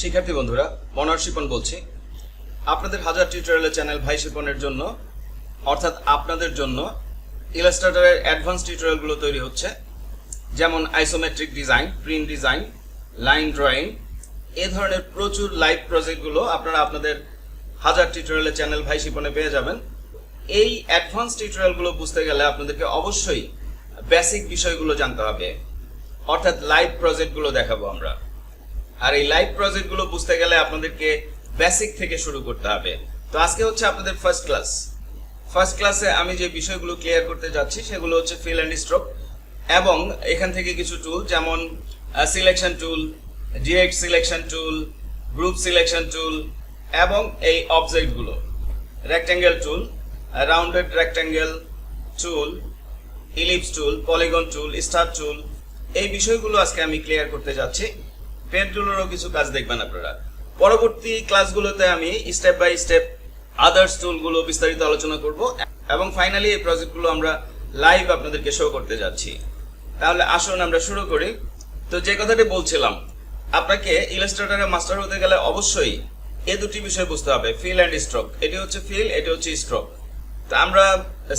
শিক্ষার্থী বন্ধুরা, মনোহর শিপন বলছি। আপনাদের হাজার টিউটোরিয়ালের চ্যানেল ভাই শিপনের জন্য, অর্থাৎ আপনাদের জন্য ইলাস্ট্রেটরের অ্যাডভান্স টিউটোরিয়ালগুলো তৈরি হচ্ছে। যেমন isometric design print design line drawing এ ধরনের প্রচুর লাইভ প্রজেক্টগুলো আপনারা আপনাদের হাজার টিউটোরিয়ালের চ্যানেল ভাই শিপনে পেয়ে যাবেন। এই অ্যাডভান্স টিউটোরিয়ালগুলো বুঝতে গেলে আপনাদেরকে অবশ্যই বেসিক বিষয়গুলো জানতে হবে। অর্থাৎ লাইভ প্রজেক্টগুলো দেখাবো আমরা। আর এই লাইভ প্রজেক্টগুলো বুঝতে গেলে আপনাদেরকে বেসিক থেকে শুরু করতে হবে। তো আজকে হচ্ছে আপনাদের ফার্স্ট ক্লাস ফার্স্ট ক্লাসে আমি যে বিষয়গুলো ক্লিয়ার করতে যাচ্ছি, সেগুলো হচ্ছে ফিল অ্যান্ড স্ট্রোক এবং এখান থেকে কিছু টুল যেমন selection tool direct selection tool group selection tool এবং এই অবজেক্টগুলো rectangle tool rounded rectangle tool ellipse tool polygon tool star tool এই বিষয়গুলো আজকে আমি ক্লিয়ার করতে যাচ্ছি। পেন টুলেরও কিছু কাজ দেখবেন আপনারা। পরবর্তী ক্লাসগুলোতে আমি স্টেপ বাই স্টেপ আদার্স টুলগুলো বিস্তারিত আলোচনা করব এবং ফাইনালি এই প্রজেক্টগুলো আমরা লাইভ আপনাদেরকে শো করতে যাচ্ছি। তাহলে আসুন আমরা শুরু করি। তো যে কথাটি বলছিলাম, আপনাকে ইলাস্ট্রেটরে মাস্টার হতে গেলে অবশ্যই এ দুটি বিষয় বুঝতে হবে ফিল অ্যান্ড স্ট্রোক এটি হচ্ছে ফিল এটি হচ্ছে স্ট্রোক তো আমরা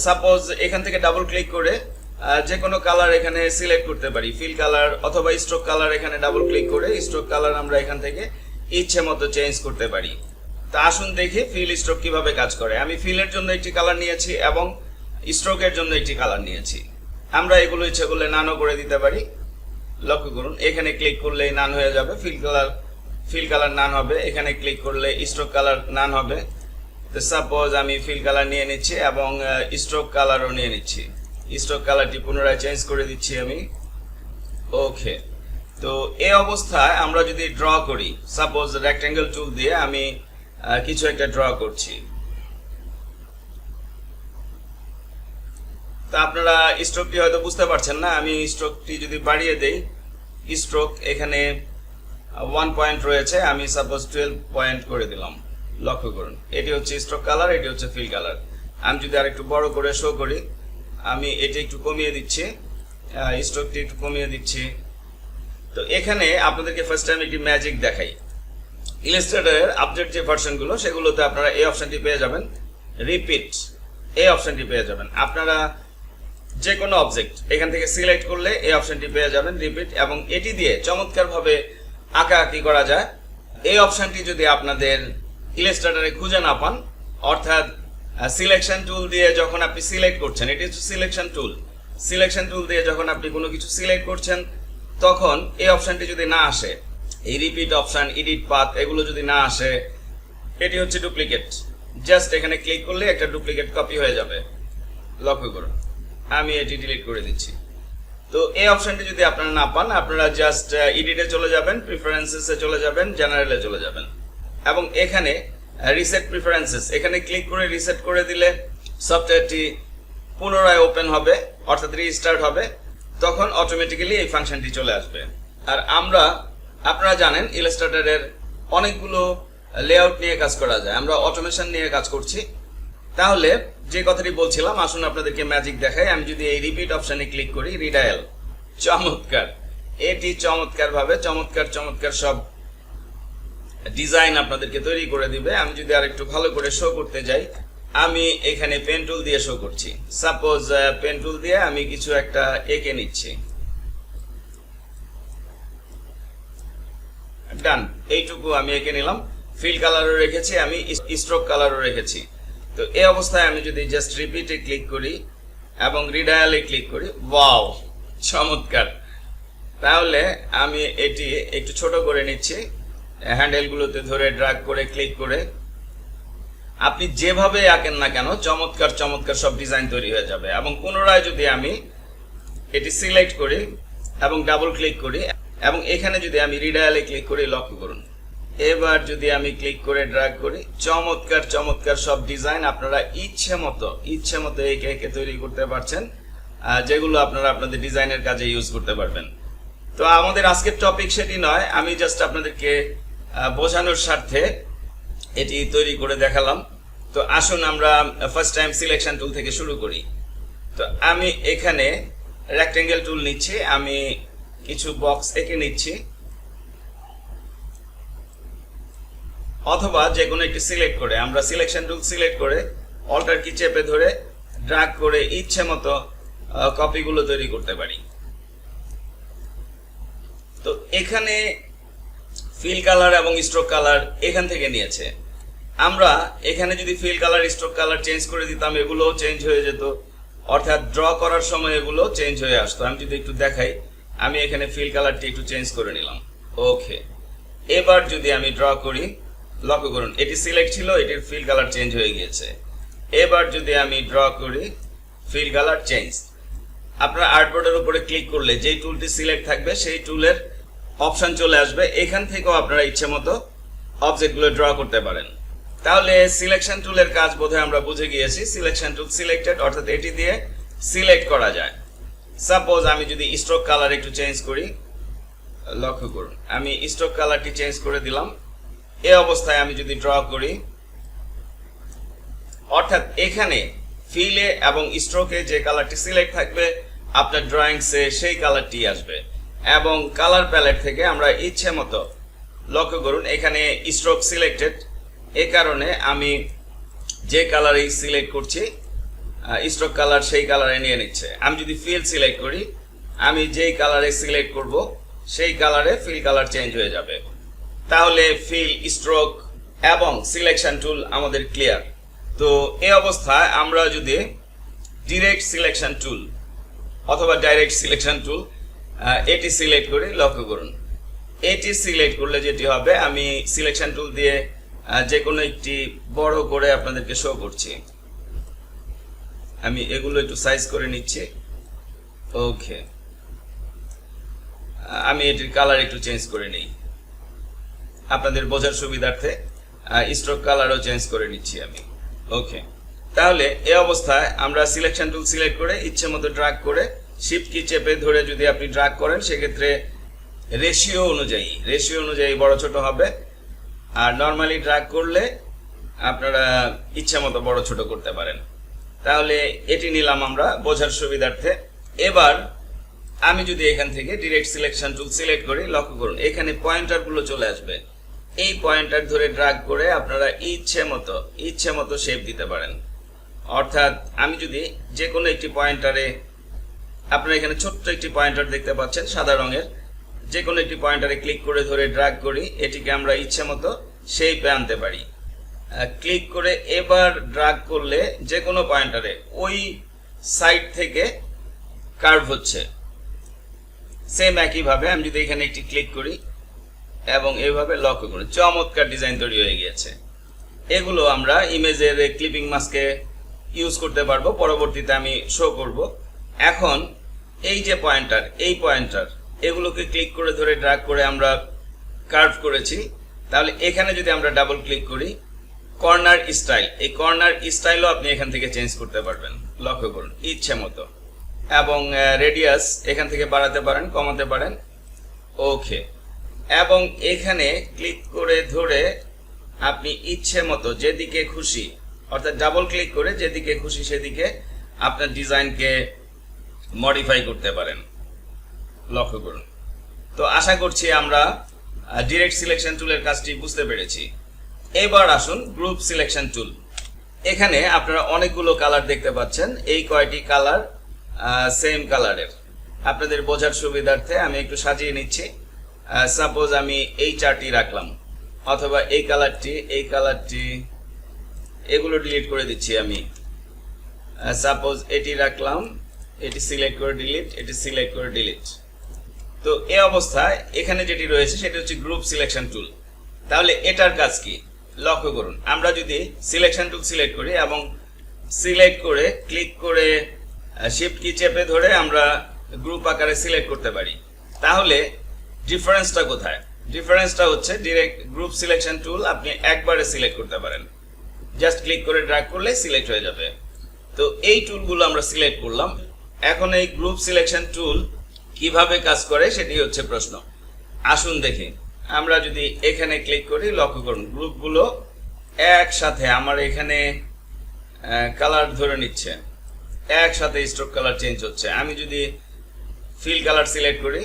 সাপোজ এখান থেকে ডাবল ক্লিক করে যে কোনো কালার এখানে সিলেক্ট করতে পারি। ফিল কালার অথবা স্ট্রোক কালার এখানে ডাবল ক্লিক করে স্ট্রোক কালার আমরা এখান থেকে ইচ্ছে মতো চেঞ্জ করতে পারি। তা আসুন দেখি ফিল স্ট্রোক কীভাবে কাজ করে। আমি ফিলের জন্য একটি কালার নিয়েছি এবং স্ট্রোকের জন্য একটি কালার নিয়েছি। আমরা এগুলো ইচ্ছে করলে নানও করে দিতে পারি। লক্ষ্য করুন, এখানে ক্লিক করলেই নান হয়ে যাবে। Fill colour fill colour none হবে। এখানে ক্লিক করলে স্ট্রোক কালার নান হবে। তো সাপোজ আমি ফিল কালার নিয়ে নিচ্ছি এবং স্ট্রোক কালারও নিয়ে নিচ্ছি। স্ট্রোক কালারটি পুনরায় চেঞ্জ করে দিচ্ছি আমি। ওকে তো এই অবস্থায় আমরা যদি ড্র করি সাপোজ রেক্ট্যাঙ্গেল টুল দিয়ে আমি কিছু একটা ড্র করছি। তা আপনারা স্ট্রোকটি হয়তো বুঝতে পারছেন না, আমি স্ট্রোকটি যদি বাড়িয়ে দেই স্ট্রোক এখানে ওয়ান পয়েন্ট রয়েছে, আমি সাপোজ টুয়েলভ পয়েন্ট করে দিলাম। লক্ষ্য করুন, এটি হচ্ছে স্ট্রোক কালার এটি হচ্ছে ফিল কালার আমি যদি আরেকটু বড় করে শো করি আমি এটি একটু কমিয়ে দিচ্ছি স্ট্রোকটি একটু কমিয়ে দিচ্ছি। তো এখানে আপনাদেরকে ফার্স্ট টাইম একটি ম্যাজিক দেখাই। ইলাস্ট্রেটরের আপডেট যে ভার্সনগুলো সেগুলোতে আপনারা এই অপশনটি পেয়ে যাবেন। রিপিট এই অপশানটি পেয়ে যাবেন। আপনারা যে কোনো অবজেক্ট এখান থেকে সিলেক্ট করলে এই অপশনটি পেয়ে যাবেন রিপিট এবং এটি দিয়ে চমৎকারভাবে আঁকাআঁকি করা যায়। এই অপশানটি যদি আপনাদের ইলাস্ট্রেটরে খুঁজে না পান, অর্থাৎ সিলেকশন টুল দিয়ে যখন আপনি সিলেক্ট করছেন এটি হচ্ছে সিলেকশন টুল সিলেকশন টুল দিয়ে যখন আপনি কোনো কিছু সিলেক্ট করছেন, তখন এই অপশনটি যদি না আসে, এই রিপিট অপশন এডিট পাথ এগুলো যদি না আসে, এটি হচ্ছে ডুপ্লিকেট জাস্ট এখানে ক্লিক করলে একটা ডুপ্লিকেট কপি হয়ে যাবে। লক্ষ্য করুন, আমি এটি ডিলিট করে দিচ্ছি। তো এই অপশনটি যদি আপনারা না পান, আপনারা জাস্ট এডিটে চলে যাবেন প্রিফারেন্সেসে চলে যাবেন জেনারেলে চলে যাবেন। এবং এখানে রিসেট প্রিফারেন্সেস এখানে ক্লিক করে রিসেট করে দিলে সফটওয়্যারটি পুনরায় ওপেন হবে, অর্থাৎ রিস্টার্ট হবে, তখন অটোমেটিক্যালি এই ফাংশনটি চলে আসবে। আর আমরা, আপনারা জানেন ইলাস্ট্রেটরের অনেকগুলো লেআউট নিয়ে কাজ করা যায়। আমরা অটোমেশন নিয়ে কাজ করছি। তাহলে যে কথাটি বলছিলাম, আসুন আপনাদেরকে ম্যাজিক দেখাই। আমি যদি এই রিপিট অপশানে ক্লিক করি রিডায়াল চমৎকার। এটি চমৎকার ভাবে চমৎকার চমৎকার সব ডিজাইন আপনাদেরকে তৈরি করে দিবে। আমি যদি আরেকটু ভালো করে শো করতে যাই, আমি এখানে পেন টুল দিয়ে শো করছি। সাপোজ পেন টুল দিয়ে আমি কিছু একটা এঁকে নিচ্ছি। ডান এইটুকু আমি এঁকে নিলাম। ফিল কালারও রেখেছি, আমি স্ট্রোক কালারও রেখেছি। তো এই অবস্থায় আমি যদি জাস্ট রিপিটে ক্লিক করি এবং রিডায়ালে ক্লিক করি ওয়াও চমৎকার। তাহলে আমি এটি একটু ছোট করে নিচ্ছি। হ্যান্ডেলগুলোতে ধরে ড্রাগ করে, ক্লিক করে, আপনি যেভাবে আঁকেন না কেন, চমৎকার চমৎকার সব ডিজাইন তৈরি হয়ে যাবে। এবং পুনরায় যদি আমি এটি সিলেক্ট করি এবং ডাবল ক্লিক করি, এবং এখানে যদি আমি রিডায়ালে ক্লিক করি, লক্ষ্য করুন। এবার যদি আমি ক্লিক করে ড্রাগ করি, চমৎকার চমৎকার সব ডিজাইন আপনারা ইচ্ছে মতো ইচ্ছে মতো একে একে তৈরি করতে পারছেন যেগুলো আপনারা আপনাদের ডিজাইনের কাজে ইউজ করতে পারবেন। তো আমাদের আজকের টপিক সেটি নয়, আমি জাস্ট আপনাদেরকে বোঝানোর স্বার্থে এটি তৈরি করে দেখালাম। তো আসুন আমরা ফার্স্ট টাইম সিলেকশন টুল থেকে শুরু করি। তো আমি এখানে রেক্টেঙ্গেল টুল নিচ্ছি, আমি কিছু বক্স এঁকে নিচ্ছি। অথবা যে কোনো একটি সিলেক্ট করে, আমরা সিলেকশন টুল সিলেক্ট করে অল্টার কি চেপে ধরে ড্রাগ করে ইচ্ছে মতো কপিগুলো তৈরি করতে পারি। তো এখানে ফিল কালার এবং স্ট্রোক কালার এখান থেকে নিয়েছে। আমরা এখানে যদি fill colour stroke colour change করে দিতাম এগুলো চেঞ্জ হয়ে যেত। অর্থাৎ ড্র করার সময় এগুলো চেঞ্জ হয়ে আসতো। আমি যদি একটু দেখাই, আমি এখানে ফিল কালারটি একটু চেঞ্জ করে নিলাম। ওকে এবার যদি আমি ড্র করি, লক্ষ্য করুন, এটি সিলেক্ট ছিল, এটির ফিল কালার চেঞ্জ হয়ে গিয়েছে। এবার যদি আমি ড্র করি ফিল কালার চেঞ্জ আপনার আর্টবোর্ডের উপরে ক্লিক করলে যেই টুলটি সিলেক্ট থাকবে, সেই টুলের অপশন চলে আসবে। এখান থেকেও আপনারা ইচ্ছে মতো অবজেক্টগুলো ড্র করতে পারেন। তাহলে সিলেকশন টুলের কাজ বোধহয় আমরা বুঝে গিয়েছি। সিলেকশন টুল সিলেক্টেড অর্থাৎ এটি দিয়ে সিলেক্ট করা যায়। সাপোজ আমি যদি স্ট্রোক কালার একটু চেঞ্জ করি, লক্ষ্য করুন, আমি স্ট্রোক কালারটি চেঞ্জ করে দিলাম। এই অবস্থায় আমি যদি ড্র করি, অর্থাৎ এখানে ফিলে এবং স্ট্রোকে যে কালারটি সিলেক্ট থাকবে, আপনার ড্রয়িংসে সেই কালারটি আসবে। এবং কালার প্যালেট থেকে আমরা ইচ্ছে মতো লক্ষ্য করুন, এখানে স্ট্রোক সিলেক্টেড এ কারণে আমি যে কালারই সিলেক্ট করছি স্ট্রোক কালার সেই কালারে নিয়ে নিচ্ছে। আমি যদি ফিল সিলেক্ট করি, আমি যেই কালারে সিলেক্ট করব, সেই কালারে ফিল কালার চেঞ্জ হয়ে যাবে। তাহলে ফিল স্ট্রোক এবং সিলেকশন টুল আমাদের ক্লিয়ার তো এই অবস্থায় আমরা যদি ডিরেক্ট সিলেকশন টুল অথবা ডাইরেক্ট সিলেকশন টুল এটি সিলেক্ট করে লক্ষ্য করুন। এটি সিলেক্ট করলে যেটি হবে, আমি সিলেকশন টুল দিয়ে যে কোনো একটি বড় করে আপনাদেরকে শো করছি। আমি এগুলো একটু সাইজ করে নিচ্ছি। ওকে আমি এটির কালার একটু চেঞ্জ করে নিই। আপনাদের বোঝার সুবিধার্থে স্ট্রোক কালারও চেঞ্জ করে নিচ্ছি আমি। ওকে তাহলে, এই অবস্থায় আমরা সিলেকশন টুল সিলেক্ট করে ইচ্ছে মতো ড্রাগ করে শিফট কি চেপে ধরে যদি আপনি ড্রাগ করেন, সেক্ষেত্রে রেশিও অনুযায়ী রেশিও অনুযায়ী বড় ছোট হবে। আর নর্মালি ড্রাগ করলে আপনারা ইচ্ছে মতো বড় ছোট করতে পারেন। তাহলে এটি নিলাম আমরা বোঝার সুবিধার্থে। এবার আমি যদি এখান থেকে ডিরেক্ট সিলেকশন টুল সিলেক্ট করি, লক্ষ্য করুন, এখানে পয়েন্টারগুলো চলে আসবে। এই পয়েন্টার ধরে ড্রাগ করে আপনারা ইচ্ছে মতো ইচ্ছে মতো শেপ দিতে পারেন। অর্থাৎ আমি যদি যে কোনো একটি পয়েন্টারে আপনারা এখানে ছোট্ট একটি পয়েন্টার দেখতে পাচ্ছেন, সাদা রঙের। যে কোনো একটি পয়েন্টারে ক্লিক করে ধরে ড্রাগ করি, এটিকে আমরা ইচ্ছে মতো শেপে আনতে পারি। ক্লিক করে এবার ড্রাগ করলে যে কোনো পয়েন্টারে ওই সাইড থেকে কার্ভ হচ্ছে। সেম একইভাবে আমি যদি এখানে একটি ক্লিক করি এবং এইভাবে লক্ষ্য করি, চমৎকার ডিজাইন তৈরি হয়ে গিয়েছে। এগুলো আমরা ইমেজের ক্লিপিং মাস্কে ইউজ করতে পারব, পরবর্তীতে আমি শো করব। এখন এই যে পয়েন্টার এই পয়েন্টার এগুলোকে ক্লিক করে ধরে ড্রাগ করে আমরা কার্ভ করেছি। তাহলে এখানে যদি আমরা ডাবল ক্লিক করি কর্নার স্টাইল এই কর্নার স্টাইলও আপনি এখান থেকে চেঞ্জ করতে পারবেন। লক্ষ্য করুন, ইচ্ছে মতো। এবং রেডিয়াস এখান থেকে বাড়াতে পারেন, কমাতে পারেন। ওকে এবং এখানে ক্লিক করে ধরে আপনি ইচ্ছে মতো যেদিকে খুশি, অর্থাৎ ডাবল ক্লিক করে যেদিকে খুশি সেদিকে আপনার ডিজাইনকে মডিফাই করতে পারেন। লক্ষ্য করুন। তো আশা করছি আমরা ডিরেক্ট সিলেকশন টুলের কাজটি বুঝতে পেরেছি। এবার আসুন গ্রুপ সিলেকশন টুল এখানে আপনারা অনেকগুলো কালার দেখতে পাচ্ছেন। এই কয়টি কালার সেম কালারের আপনাদের বোঝার সুবিধার্থে আমি একটু সাজিয়ে নিচ্ছি। সাপোজ আমি এই চারটি রাখলাম, অথবা এই কালারটি এই কালারটি এগুলো ডিলিট করে দিচ্ছি আমি। সাপোজ এটি রাখলাম এটি সিলেক্ট করে ডিলিট এটি সিলেক্ট করে ডিলিট তো এই অবস্থায় এখানে যেটি রয়েছে, সেটি হচ্ছে গ্রুপ সিলেকশন টুল তাহলে এটার কাজ কি? লক্ষ্য করুন, আমরা যদি সিলেকশন টুল সিলেক্ট করি এবং সিলেক্ট করে ক্লিক করে শিফট কি চেপে ধরে আমরা গ্রুপ আকারে সিলেক্ট করতে পারি। তাহলে ডিফারেন্সটা কোথায়? ডিফারেন্সটা হচ্ছে ডিরেক্ট গ্রুপ সিলেকশন টুল আপনি একবারে সিলেক্ট করতে পারেন। জাস্ট ক্লিক করে ড্র্যাগ করলে সিলেক্ট হয়ে যাবে। তো এই টুলগুলো আমরা সিলেক্ট করলাম। এখন এই গ্রুপ সিলেকশন টুল কীভাবে কাজ করে সেটি হচ্ছে প্রশ্ন। আসুন দেখি। আমরা যদি এখানে ক্লিক করি, লক্ষ্য করুন গ্রুপগুলো একসাথে আমার এখানে কালার ধরে নিচ্ছে। একসাথে স্ট্রোক কালার চেঞ্জ হচ্ছে। আমি যদি ফিল কালার সিলেক্ট করি,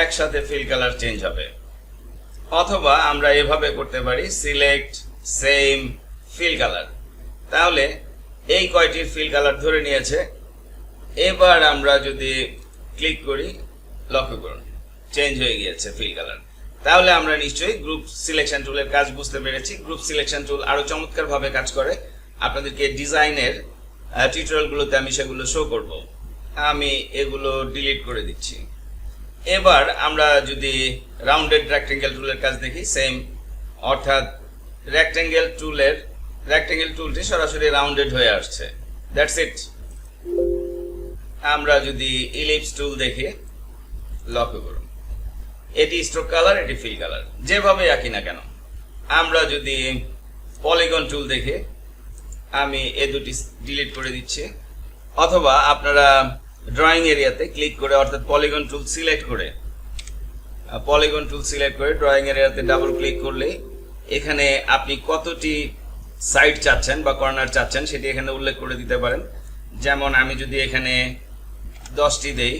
একসাথে ফিল কালার চেঞ্জ হবে। অথবা আমরা এভাবে করতে পারি সিলেক্ট সেম ফিল কালার তাহলে এই কয়টির ফিল কালার ধরে নিয়েছে এবার আমরা যদি ক্লিক করি, লক্ষ্য করুন চেঞ্জ হয়ে গিয়েছে ফিল কালার তাহলে আমরা নিশ্চয়ই গ্রুপ সিলেকশন টুলের কাজ বুঝতে পেরেছি। গ্রুপ সিলেকশন টুল আরও চমৎকারভাবে কাজ করে। আপনাদেরকে ডিজাইনের টিউটোরিয়ালগুলোতে আমি সেগুলো শো করব। আমি এগুলো ডিলিট করে দিচ্ছি। এবার আমরা যদি রাউন্ডেড রেক্টেঙ্গেল টুলের কাজ দেখি সেম অর্থাৎ রেক্টেঙ্গেল টুলের রেক্টেঙ্গেল টুলটি সরাসরি রাউন্ডেড হয়ে আসছে। দ্যাটস ইট আমরা যদি ইলিপস টুল দেখে লক্ষ্য করুন। এটি স্ট্রোক কালার এটি ফিল কালার যেভাবে আঁকি না কেন, আমরা যদি পলিগন টুল দেখে আমি এ দুটি ডিলিট করে দিচ্ছি, অথবা আপনারা ড্রয়িং এরিয়াতে ক্লিক করে অর্থাৎ পলিগন টুল সিলেক্ট করে পলিগন টুল সিলেক্ট করে ড্রয়িং এরিয়াতে ডাবল ক্লিক করলে এখানে আপনি কতটি সাইড চাচ্ছেন বা কর্নার চাচ্ছেন সেটি এখানে উল্লেখ করে দিতে পারেন। যেমন আমি যদি এখানে দশটি দেই।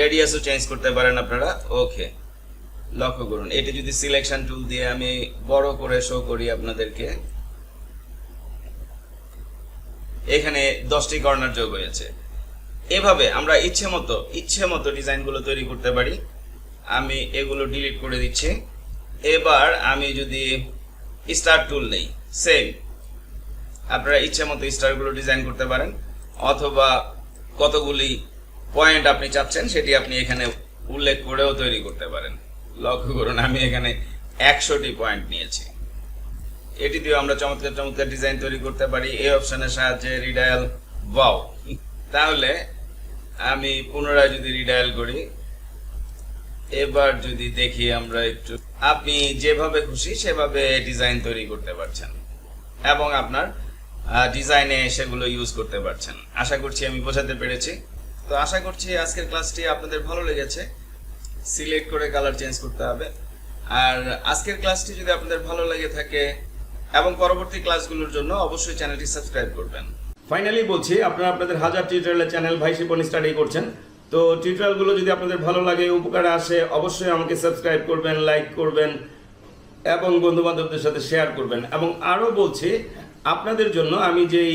রেডিয়াসও চেঞ্জ করতে পারেন আপনারা। ওকে লক্ষ্য করুন, এটি যদি সিলেকশন টুল দিয়ে আমি বড় করে শো করি আপনাদেরকে। এখানে দশটি কর্নার যোগ হয়েছে। এভাবে আমরা ইচ্ছে মতো ইচ্ছে মতো ডিজাইনগুলো তৈরি করতে পারি। আমি এগুলো ডিলিট করে দিচ্ছি। এবার আমি যদি স্টার টুল নেই সেম আপনারা ইচ্ছে মতো স্টারগুলো ডিজাইন করতে পারেন। অথবা কতগুলি পয়েন্ট আপনি চাচ্ছেন, সেটি আপনি এখানে উল্লেখ করেও তৈরি করতে পারেন। লক্ষ্য করুন, আমি এখানে একশোটি পয়েন্ট নিয়েছি। এটি দিয়েও আমরা চমৎকার চমৎকার ডিজাইন তৈরি করতে পারি। এই অপশনের সাহায্যে রিডায়াল ওয়াও। তাহলে আমি পুনরায় যদি রিডায়াল করি, এবার যদি দেখি আমরা একটু, আপনি যেভাবে খুশি সেভাবে ডিজাইন তৈরি করতে পারছেন এবং আপনার ডিজাইনে সেগুলো ইউজ করতে পারছেন। আশা করছি আমি বোঝাতে পেরেছি। তো আশা করছি আজকের ক্লাসটি আপনাদের ভালো লেগেছে। সিলেক্ট করে কালার চেঞ্জ করতে হবে। আর আজকের ক্লাসটি যদি আপনাদের ভালো লেগে থাকে এবং পরবর্তী ক্লাসগুলোর জন্য অবশ্যই চ্যানেলটি সাবস্ক্রাইব করবেন। ফাইনালি বলছি, আপনারা আপনাদের হাজার টিউটোরিয়ালের চ্যানেল ভাই শিপন স্টাডি করছেন। তো টিউটোরিয়ালগুলো যদি আপনাদের ভালো লাগে, উপকারে আসে, অবশ্যই আমাকে সাবস্ক্রাইব করবেন লাইক করবেন এবং বন্ধু বান্ধবদের সাথে শেয়ার করবেন। এবং আরও বলছি, আপনাদের জন্য আমি যেই